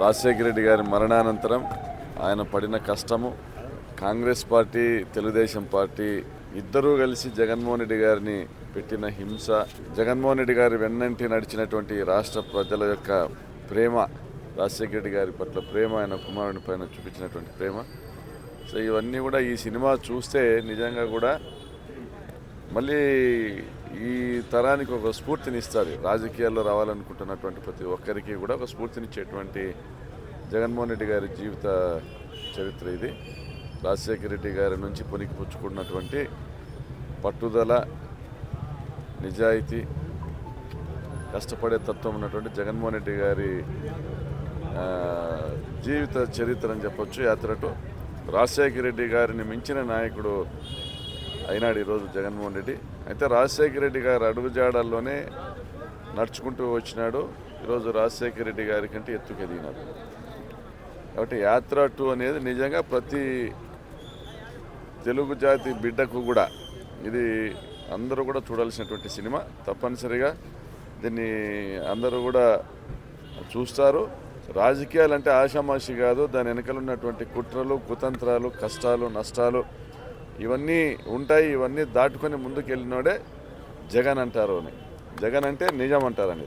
రాజశేఖర రెడ్డి గారి మరణానంతరం ఆయన పడిన కష్టము కాంగ్రెస్ పార్టీ తెలుగుదేశం పార్టీ ఇద్దరూ కలిసి జగన్మోహన్ రెడ్డి గారిని పెట్టిన హింస జగన్మోహన్ రెడ్డి గారి వెన్నంటి నడిచినటువంటి రాష్ట్ర ప్రజల యొక్క ప్రేమ రాజశేఖర రెడ్డి గారి పట్ల ప్రేమ ఆయన కుమారుని పైన చూపించినటువంటి ప్రేమ. సో ఇవన్నీ కూడా ఈ సినిమా చూస్తే నిజంగా కూడా మళ్ళీ ఈ తరానికి ఒక స్ఫూర్తిని రాజకీయాల్లో రావాలనుకుంటున్నటువంటి ప్రతి ఒక్కరికి కూడా ఒక స్ఫూర్తినిచ్చేటువంటి జగన్మోహన్ రెడ్డి గారి జీవిత చరిత్ర ఇది. రాజశేఖర రెడ్డి గారి నుంచి పొనికి పుచ్చుకున్నటువంటి పట్టుదల నిజాయితీ కష్టపడే తత్వం ఉన్నటువంటి జగన్మోహన్ రెడ్డి గారి జీవిత చరిత్ర అని చెప్పొచ్చు. యాత్రటు రాజశేఖర రెడ్డి గారిని మించిన నాయకుడు అయినాడు ఈరోజు జగన్మోహన్ రెడ్డి. అయితే రాజశేఖర రెడ్డి గారి అడుగుజాడల్లోనే నడుచుకుంటూ వచ్చినాడు. ఈరోజు రాజశేఖర రెడ్డి గారి కంటే ఎత్తుకు కాబట్టి యాత్ర టూ అనేది నిజంగా ప్రతి తెలుగు జాతి బిడ్డకు కూడా ఇది అందరూ కూడా చూడాల్సినటువంటి సినిమా. తప్పనిసరిగా దీన్ని అందరూ కూడా చూస్తారు. రాజకీయాలు అంటే ఆషామాషి కాదు. దాని వెనకలు ఉన్నటువంటి కుట్రలు కుతంత్రాలు కష్టాలు నష్టాలు ఇవన్నీ ఉంటాయి ఇవన్నీ దాటుకొని ముందుకు వెళ్ళినోడే జగన్ అంటారు అని. జగన్ అంటే నిజం అంటారని.